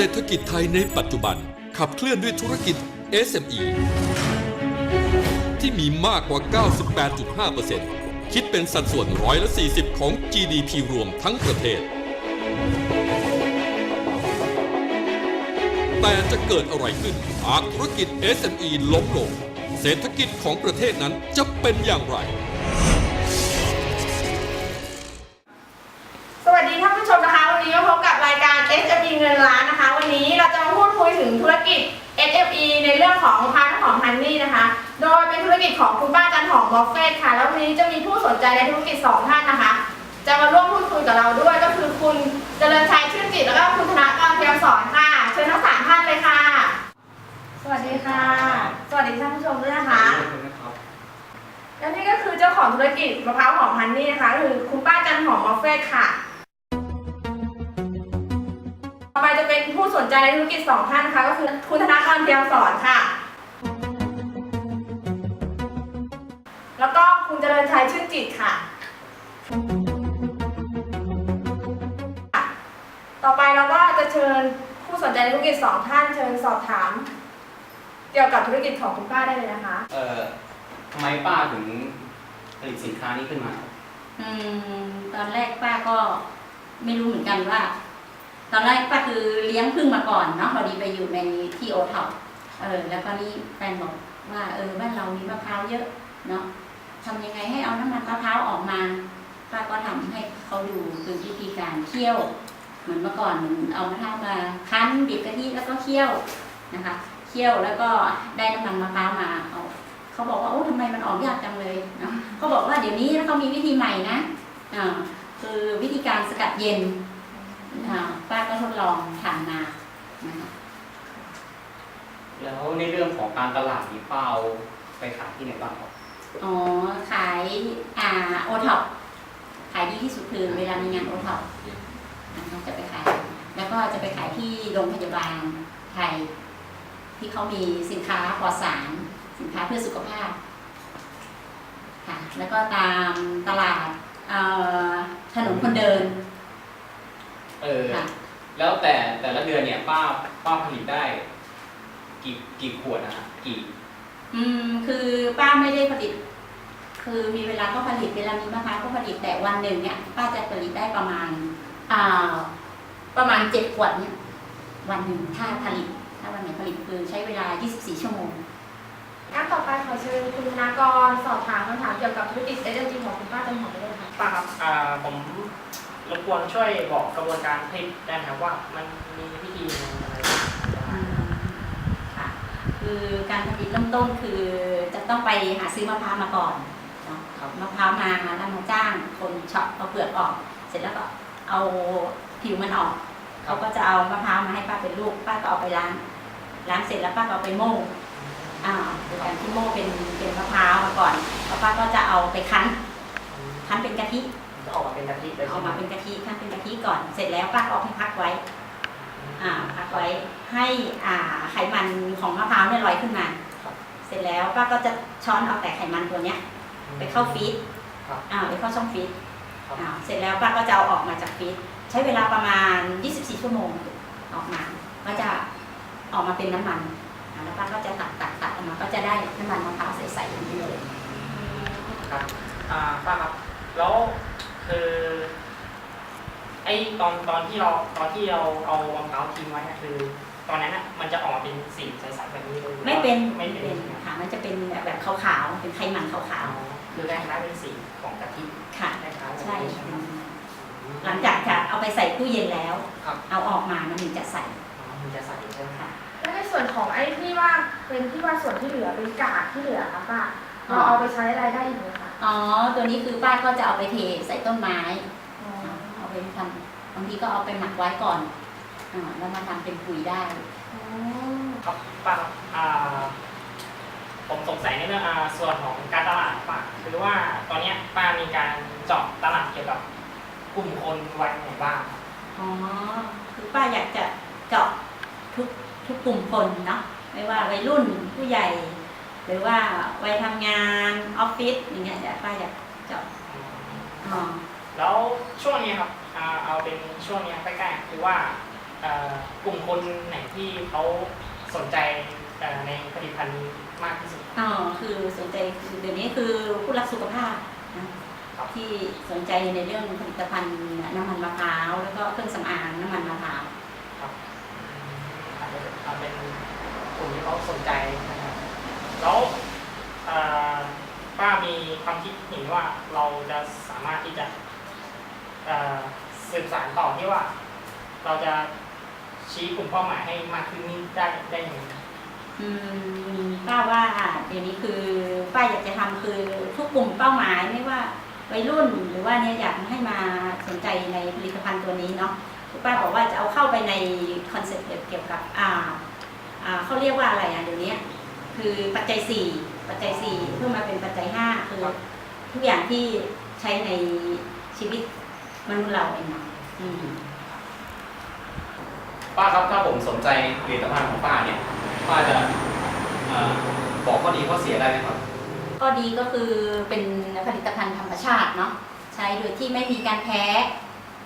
รษฐกิจไทยในปัจจุบัน ขับเคลื่อนด้วยธุรกิจ SME ที่มีมากกว่า 98.5%คิดเป็นสัดส่วนร้อยละ40 ของ GDP รวมทั้งประเทศ แต่จะเกิดอะไรขึ้นหากธุรกิจ SME ล้มลง เศรษฐกิจของประเทศนั้นจะเป็นอย่างไร ถึงธุรกิจ SME ในเรื่องของพาร์ทของฮันนี่นะคะ โดยเป็นธุรกิจของคุณป้าจันหอมบอฟเฟตค่ะ แล้ววันนี้จะมีผู้สนใจในธุรกิจสองท่านนะคะ จะมาร่วมพูดคุยกับเราด้วยก็คือคุณเจริญชัยชื่นจิตแล้วก็คุณธนกรเทียมสอนค่ะ เชิญทั้งสามท่านเลยค่ะ สวัสดีค่ะ สวัสดีท่านผู้ชมด้วยนะคะ และนี่ก็คือเจ้าของธุรกิจมะพร้าวหอมฮันนี่นะคะก็คือคุณป้าจันหอมบอฟเฟตค่ะ จะเป็นผู้สนใจในธุรกิจสองท่านนะคะ ก็คือคุณธนากรเทียมสอนค่ะ แล้วก็คุณเจริญชัยชื่นจิตค่ะ ต่อไปเราก็จะเชิญผู้สนใจในธุรกิจสองท่าน เชิญสอบถาม เกี่ยวกับธุรกิจของคุณป้าได้เลยนะคะ เอ่อทำไมป้าถึงผลิตสินค้านี้ขึ้นมา อืมตอนแรกป้าก็ไม่รู้เหมือนกันว่า ตอนแรกป้าคือเลี้ยงพึ่งมาก่อนเนาะพอดีไปอยู่ในที่โอท็อปเออแล้วก็นี่แฟนบอกว่าเออบ้านเรามีมะพร้าวเยอะเนาะทำยังไงให้เอาน้ำมันมะพร้าวออกมาป้าก็ทำให้เขาดูคือวิธีการเคี่ยว เหมือนเมื่อก่อนเหมือนเอามะพร้าวมาคั้นบีบกะทิแล้วก็เคี่ยวนะคะเคี่ยวแล้วก็ได้น้ำมันมะพร้าวมาเอาเขาบอกว่าโอ้ทำไมมันออกยากจังเลยเนาะเขาบอกว่าเดี๋ยวนี้เขามีวิธีใหม่นะอ่าคือวิธีการสกัดเย็น ป้าก็ทดลองทำมานะคะแล้วในเรื่องของการตลาดนี้ป้าเอาไปขายที่ไหนบ้างครับอ๋อขายอ่าโอท็อปขายดีที่สุดคือเวลามีงานโอท็อปนะคะจะไปขาย แล้วก็จะไปขายที่โรงพยาบาลไทย ที่เขามีสินค้าปลอดสารสินค้าเพื่อสุขภาพค่ะแล้วก็ตามตลาดเอ่อถนนคนเดิน เออ ค่ะ แล้วแต่แต่ละเดือนเนี่ยป้าป้าผลิตได้กี่กี่ขวดนะฮะกี่อืมคือป้าไม่ได้ผลิต คือมีเวลาก็ผลิตเวลามีมะพร้าวก็ผลิตแต่วันหนึ่งเนี่ยป้าจะผลิตได้ประมาณอ่าประมาณเจ็ดขวดเนี่ยวันหนึ่งถ้าผลิต ถ้าวันไหนผลิตคือใช้เวลา 24 ชั่วโมง งั้นต่อไปขอเชิญคุณธนากรสอบถามคำถามเกี่ยวกับธุรกิจ SMG ของคุณป้าจันหอมได้เลยค่ะ ป้าครับอ่าผม รบกวนช่วยบอกกระบวนการผลิตได้ไหมครับว่ามันมีวิธีอะไรบ้างค่ะคือการผลิตเริ่มต้นคือจะต้องไปหาซื้อมะพร้าวมาก่อนเนาะมะพร้าวมาแล้วมาจ้างคนเฉาะเอาเปลือกออก เสร็จแล้วก็เอาผิวมันออกเขาก็จะเอามะพร้าวมาให้ป้าเป็นลูกป้าก็เอาไปล้างล้างเสร็จแล้วป้าก็เอาไปโม่อ่าการที่โม่เป็นเป็นมะพร้าวมาก่อนแล้วป้าก็จะเอาไปคั้นคั้นเป็นกะทิ จะออกมาเป็นกะทิเลยอใช่อกไหมมาเป็นกะทิคั้นเป็นกะทิก่อน เสร็จแล้วป้าก็เอาไปพักไว้ อ่า พักไว้ให้อ่าไขมันของมะพร้าวเนี่ยลอยขึ้นมา เสร็จแล้วป้าก็จะช้อนเอาแต่ไขมันตัวเนี้ย ไปเข้าฟรีซครับอ่าไปเข้าช่องฟรีซครับอ่าเสร็จแล้วป้าก็จะเอาออกมาจากฟรีซใช้เวลาประมาณ 24 ชั่วโมงออกมา ก็จะออกมาเป็นน้ำมันอ่าแล้วป้าก็จะตัดตัดตัดออกมา ก็จะได้น้ำมันมะพร้าวใสๆอย่างนี้เลยครับอ่าป้าครับแล้ว คือไอตอนตอนที่เราตอนที่เราเอามะพร้าวทิ้งไว้อะคือ ตอนนั้นอะมันจะออกมาเป็นสีใสๆแบบนี้เลยไม่เป็นไม่เป็นค่ะมันจะเป็นแบบขาวๆเป็นไขมันขาวอ๋อคือคล้ายๆเป็นสีของกะทิๆค่ะคล้ายๆแบบใช่นี้ใช่ไหมหลังจากจะเอาไปใส่ตู้เย็นแล้วครับเอาออกมามันถึงจะใส่อ๋อมันจะใสใช่ไหมครับแล้วในส่วนของไอ้ที่ว่าเป็นที่ว่าส่วนที่เหลือเป็นกากที่เหลือค่ะป้าเราเอาไปใช้อะไรได้อีกไหมคะ อ๋อ ตัวนี้คือป้าก็จะเอาไปเทใส่ต้นไม้อ๋อเอาไปทำบางทีก็เอาไปหมักไว้ก่อนอ่าแล้วมาทำเป็นปุ๋ยได้อ๋อครับป้าครับอ่าผมสงสัยในเรื่องอ่าส่วนของการตลาดป้าคือว่าตอนเนี้ยป้ามีการเจาะตลาดเกี่ยวกับกลุ่มคนวัยไหนบ้างอ๋อ คือป้าอยากจะเจาะทุกทุกกลุ่มคนเนาะ ไม่ว่าวัยรุ่นผู้ใหญ่ หรือว่าวัยทำงานออฟฟิศอย่างเงี้ยเดี๋ยวป้าอยากเจาะอ๋อแล้วช่วงนี้ครับอ่าเอาเป็นช่วงนี้ใกล้ๆคือว่าเอ่อกลุ่มคนไหนที่เขาสนใจเอ่อในผลิตภัณฑ์นี้มากที่สุด อ๋อคือสนใจคือเดี๋ยวนี้คือผู้รักสุขภาพนะครับที่สนใจในเรื่องผลิตภัณฑ์น้ำมันมะพร้าวแล้วก็เครื่องสำอางน้ำมันมะพร้าว ครับอาจจะทำเป็นกลุ่มที่เขาสนใจนะครับ แล้วป้ามีความคิดเห็นว่าเราจะสามารถที่จะเอ่อสืบสานต่อที่ว่า เราจะชี้กลุ่มเป้าหมายให้มากขึ้นนี่ได้ได้ยังไงอืมป้าว่าเดี๋ยวนี้คือป้าอยากจะทำคือทุกกลุ่มเป้าหมายไม่ว่าวัยรุ่นหรือว่าเนี่ยอยากให้มาสนใจในผลิตภัณฑ์ตัวนี้เนาะป้าบอกว่าจะเอาเข้าไปในคอนเซ็ปต์เกี่ยวกับอ่าอ่าเขาเรียกว่าอะไรอะเดี๋ยวนี้ คือปัจจัยสี่ปัจจัยสี่เพิ่มมาเป็นปัจจัยห้าคือทุกอย่างที่ใช้ในชีวิตมนุษย์เราเองเนาะอืมป้าครับถ้าผมสนใจผลิตภัณฑ์ของป้าเนี่ยป้าจะเอ่อบอกข้อดีข้อเสียได้ไหมครับ ก็ดีก็คือเป็นผลิตภัณฑ์ธรรมชาติเนาะใช้โดยที่ไม่มีการแพ้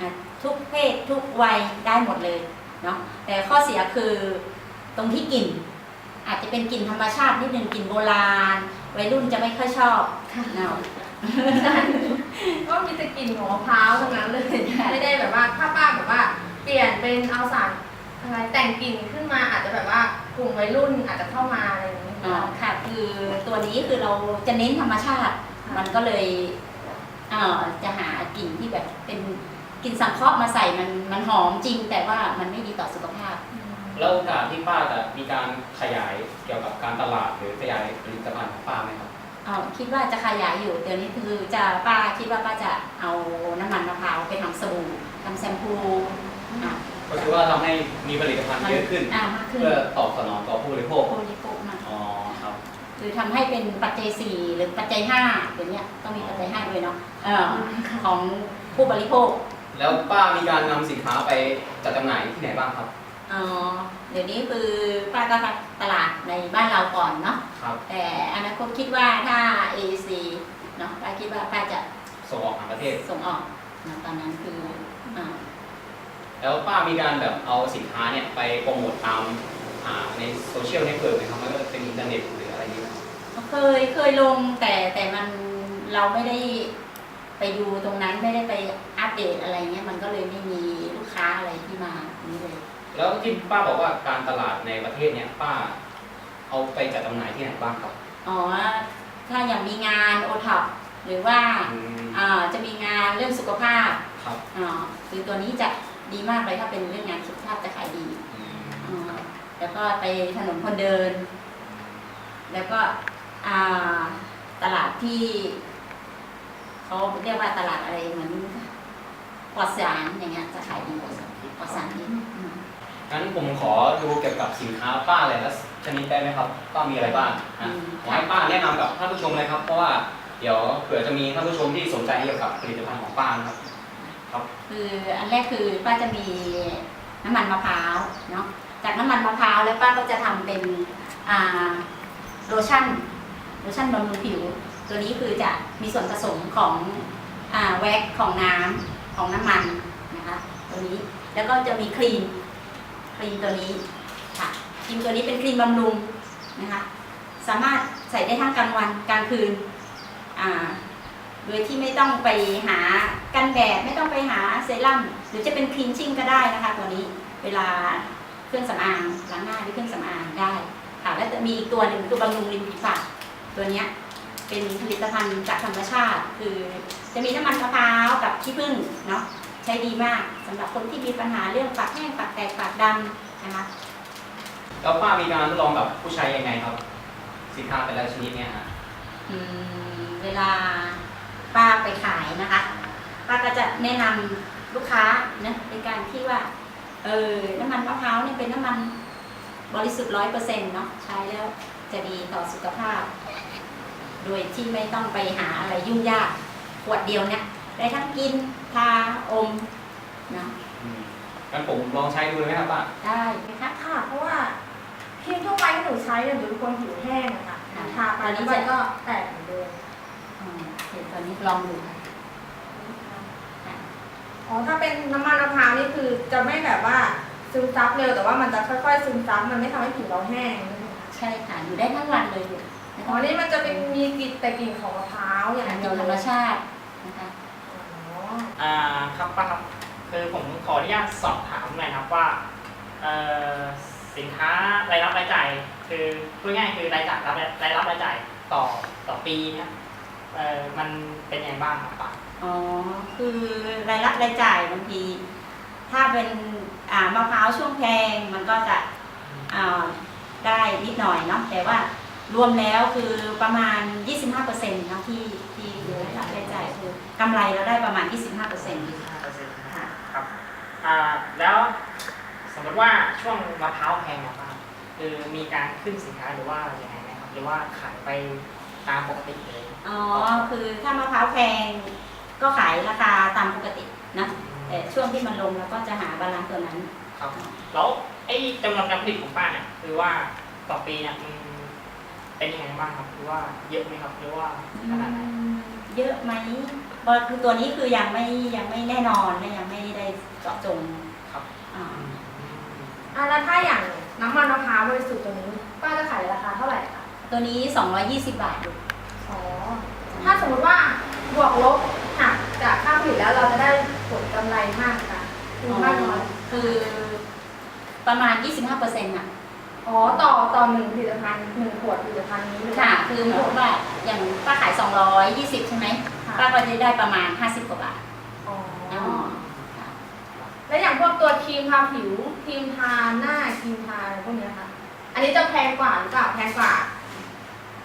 อะทุกเพศทุกวัยได้หมดเลยเนาะแต่ข้อเสียคือตรงที่กลิ่น อาจจะเป็นกลิ่นธรรมชาตินิดนึงกลิ่นโบราณวัยรุ่นจะไม่ค่อยชอบเนาะก็มีแต่กลิ่นของมะพร้าวทั้งนั้นเลยไม่ได้แบบว่าถ้าป้าแบบว่า เปลี่ยนเป็นเอาสารอะไรแต่งกลิ่นขึ้นมาอาจจะแบบว่ากลุ่มวัยรุ่นอาจจะเข้ามาอะไรอย่างนี้อ๋อค่ะ คือตัวนี้คือเราจะเน้นธรรมชาติ มันก็เลยเอ่อจะหากลิ่นที่แบบเป็นกลิ่นสังเคราะห์มาใส่มันมันหอมจริง แต่ว่ามันไม่ดีต่อสุขภาพ แล้วโอกาสที่ป้าจะมีการขยายเกี่ยวกับการตลาดหรือขยายผลิตภัณฑ์ของป้าไหมครับอ๋อคิดว่าจะขยายอยู่เดี๋ยวนี้คือจะป้าคิดว่าป้าจะเอาน้ำมันมะพร้าวไปทำสบู่ทำแชมพูอะก็คือว่าทำให้มีผลิตภัณฑ์เยอะขึ้น อ่ามากขึ้นเพื่อตอบสนองต่อผู้บริโภคผู้บริโภคมากอ๋อครับ คือทำให้เป็นปัจจัยสี่หรือปัจจัยห้าเดี๋ยวนี้ต้องมีปัจจัยห้าด้วยเนาะเอ่อของผู้บริโภค แล้วป้ามีการนำสินค้าไปจัดจำหน่ายที่ไหนบ้างครับ อ๋อเดี๋ยวนี้คือป้าก็ทำตลาดในบ้านเราก่อนเนาะครับ แต่อนาคตคิดว่าถ้า AC เนาะป้าคิดว่าป้าจะส่งออกต่างประเทศ ส่งออกนะตอนนั้นคืออ่าแล้วป้ามีการแบบเอาสินค้าเนี่ยไปโปรโมทตามอ่าในโซเชียลเน็ตเวิร์กไหมครับไม่ว่าจะเป็นอินเทอร์เน็ตหรืออะไรนี้ไหมครับเคยเคยลงแต่แต่มันเราไม่ได้ไปดูตรงนั้นไม่ได้ไปอัปเดตอะไรเงี้ยมันก็เลยไม่มีลูกค้าอะไรที่มานี้เลย แล้วที่ป้าบอกว่าการตลาดในประเทศเนี่ยป้า เอาไปจัดจำหน่ายที่ไหนบ้างครับอ๋อถ้าอย่างมีงานโอท็อปหรือว่าอืมอ่าจะมีงานเรื่องสุขภาพครับอ่าคือตัวนี้จะดีมากเลยถ้าเป็นเรื่องงานสุขภาพจะขายดีอืมอ่าแล้วก็ไปถนนคนเดิน แล้วก็อ่าตลาดที่เขาเรียกว่าตลาดอะไรเหมือนปลอดสารอย่างเงี้ยจะขายดีกว่าปลอดสารนี้อืม งั้นผมขอดูเกี่ยวกับสินค้าป้าเลยละชนิดได้ไหมครับป้ามีอะไรบ้างนะขอให้ป้าแนะนำกับท่านผู้ชมเลยครับ เพราะว่าเดี๋ยวเผื่อจะมีท่านผู้ชมที่สนใจเกี่ยวกับผลิตภัณฑ์ของป้านะครับ คืออันแรกคือป้าจะมีน้ำมันมะพร้าวเนาะจากน้ำมันมะพร้าวแล้วป้าก็จะทำเป็นอ่าโลชั่นโลชั่นบำรุงผิว ตัวนี้คือจะมีส่วนผสมของอ่าแว็กของน้ำของน้ำมันนะคะตัวนี้แล้วก็จะมีครีม ครีมตัวนี้ค่ะครีมตัวนี้เป็นครีมบำรุงนะคะสามารถใส่ได้ทั้งกลางวันกลางคืนโดยที่ไม่ต้องไปหากันแดดไม่ต้องไปหาเซรั่มหรือจะเป็นคลีนชิ่งก็ได้นะคะตัวนี้เวลาเครื่องสำอางล้างหน้าด้วยเครื่องสำอางได้ค่ะแล้วจะมีอีกตัวหนึ่งคือบำรุงริมฝีปากตัวนี้เป็นผลิตภัณฑ์จากธรรมชาติ คือจะมีน้ำมันมะพร้าวกับขี้ผึ้งเนาะ ช้ดีมากสำหรับคนที่มีปัญหาเรื่องปากแห้งปากแตกปากดำนะคะแล้วป้ามีการทดลองกับผู้ใช้ยังไงครับ สินค้าแต่ละชนิดเนี่ยฮะอืมเวลาป้าไปขายนะคะ ป้าก็จะแนะนำลูกค้านะในการที่ว่าเออน้ำมันมะพร้าวเนี่ยเป็นน้ำมันบริสุทธิ์ร้อยเปอร์เซ็นต์เนาะใช้แล้วจะดีต่อสุขภาพ โดยที่ไม่ต้องไปหาอะไรยุ่งยากขวดเดียวเนี่ย ได้ทั้งกินทาอมเนาะอืมงั้นผมลองใช้ดูเลยไหมครับป้าได้ค่ะค่ะ เพราะว่าครีมทั่วไปที่หนูใช้เนี่ยหนูเป็นคนผิวแห้งอะค่ะค่ะทาไปแล้วมันก็แตกเหมือนเดิมอืมเดี๋ยวตอนนี้ลองดูค่ะอ๋อถ้าเป็นน้ำมันมะพร้าวนี่คือจะไม่แบบว่าซึมซับเร็วแต่ว่ามันจะค่อยๆซึมซับมันไม่ทำให้ผิวเราแห้งใช่ค่ะอยู่ได้ทั้งวันเลยลูกไม่อ๋ต้อองนี่มันจะเป็นมีกลิ่นแต่กลิ่นของมะพร้าวอย่างทานเดียวธรรเลมยชาตินะคะ อ๋ออ่าครับป้าครับคือผมขออนุญาตสอบถามหน่อยครับว่าเอ่อสินค้ารายรับรายจ่ายคือพูดง่ายๆคือรายจ่ายรับรายรับรายจ่ายต่อต่อปีเนี่ยเอ่อมันเป็นยังไงบ้างครับป้าอ๋อ คือรายรับรายจ่ายบางที ถ้าเป็นอ่ามะพร้าวช่วงแพงมันก็จะอ่าได้นิดหน่อยเนาะแต่ว่ารวมแล้วคือประมาณ 25%เนาะที่ที่รายรับรายจ่าย คือกำไรเราได้ประมาณ 25% 25%นะค่ะครับอ่าแล้วสมมติว่าช่วงมะพร้าวแพงอะป้าคือมีการขึ้นสินค้าหรือว่ายังไงไหมครับหรือว่าขายไปตามปกติเลยอ๋อคือถ้ามะพร้าวแพงก็ขายราคาตามปกตินะแต่ช่วงที่มันลงเราก็จะหาบาลานซ์ตัวนั้นครับแล้วไอ้จำนวนการผลิตของป้าเนี่ยคือว่าต่อปีเนี่ยมัน เป็นยังไงบ้างครับหรือว่าเยอะไหมครับหรือว่าขนาดไหนเยอะไหมบอคือตัวนี้คือยังไม่ยังไม่แน่นอนและยังไม่ได้เจาะจงครับอ่าอะแล้วถ้าอย่างน้ำมันมะพร้าวบริสุทธิ์ตัวนี้ป้าจะขายราคาเท่าไหร่คะตัวนี้ 220 บาทลูกอ๋อถ้าสมมติว่าบวกลบหักจากค่าผลิตแล้วเราจะได้ผลกำไรมากค่ะคือมากน้อยคือประมาณ 25%น่ะ อ๋อต่อต่อหนึ่งผลิตภัณฑ์หนึ่งขวดผลิตภัณฑ์นี้เลยค่ะ คือสมมติว่าอย่างป้าขาย 220 ใช่ไหมค่ะป้าก็จะได้ประมาณ 50 กว่าบาทอ๋ออ๋อค่ะแล้วอย่างพวกตัวครีมทาผิวครีมทาหน้าครีมทาอะไรพวกเนี้ยค่ะ อันนี้จะแพงกว่าหรือเปล่าแพงกว่า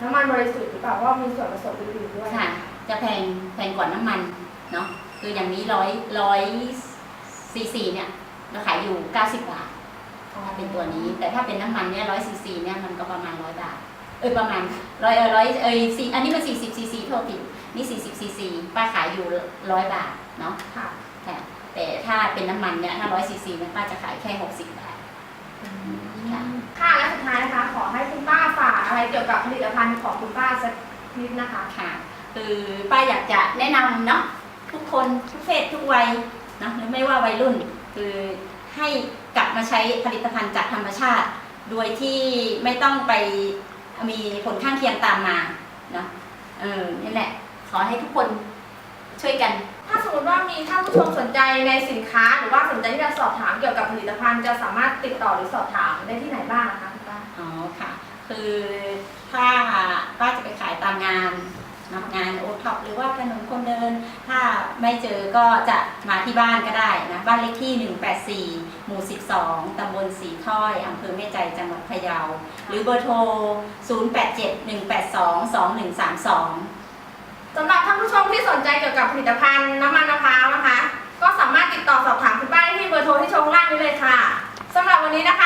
น้ำมันบริสุทธิ์หรือเปล่าเพราะว่ามีส่วนผสมอื่นๆด้วยค่ะ จะแพงแพงกว่าน้ำมันเนาะคืออย่างนี้ร้อยร้อยซีซีเนี่ยเราขายอยู่ 90 บาทอ๋อถ้า เป็นตัวนี้ แต่ถ้าเป็นน้ำมันเนี่ยร้อยซีซีเนี่ยมันก็ประมาณร้อยบาท เออประมาณร้อยเออร้อยเอยซีอันนี้มันสี่สิบซีซีโทษผิดนี่สี่สิบซีซีป้าขายอยู่ร้อยบาทเนาะค่ะค่ะแต่ถ้าเป็นน้ำมันเนี่ยถ้าร้อยซีซีเนี่ยป้าจะขายแค่หกสิบบาทค่ะค่ะและสุดท้ายนะคะ ขอให้คุณป้าฝากอะไรเกี่ยวกับผลิตภัณฑ์ของคุณป้าสักนิดนะคะค่ะคือป้าอยากจะแนะนำเนาะทุกคนทุกเพศทุกวัยเนาะหรือไม่ว่าวัยรุ่น คือให้ กลับมาใช้ผลิตภัณฑ์จากธรรมชาติ โดยที่ไม่ต้องไปมีผลข้างเคียงตามมาเนาะเออนี่แหละ ขอให้ทุกคนช่วยกัน ถ้าสมมติว่ามีท่านผู้ชมสนใจในสินค้า หรือว่าสนใจที่จะสอบถามเกี่ยวกับผลิตภัณฑ์จะสามารถติดต่อหรือสอบถามได้ที่ไหนบ้างนะคะคุณป้าอ๋อค่ะ คือถ้าป้าจะไปขายตามงานเนะงานโอท็อปหรือว่าถนนคนเดิน ถ้าไม่เจอก็จะมาที่บ้านก็ได้นะ บ้านเลขที่ 184 หมู่ 12 ตำบลสีถ้อยอำเภอแม่ใจจังหวัดพะเยา หรือเบอร์โทร 0871822132สำหรับท่านผู้ชมที่สนใจเกี่ยวกับผลิตภัณฑ์น้ำมันมะพร้าวนะคะ ก็สามารถติดต่อสอบถามคุณป้าได้ที่เบอร์โทรที่ชงล่างนี้เลยค่ะสำหรับวันนี้นะคะ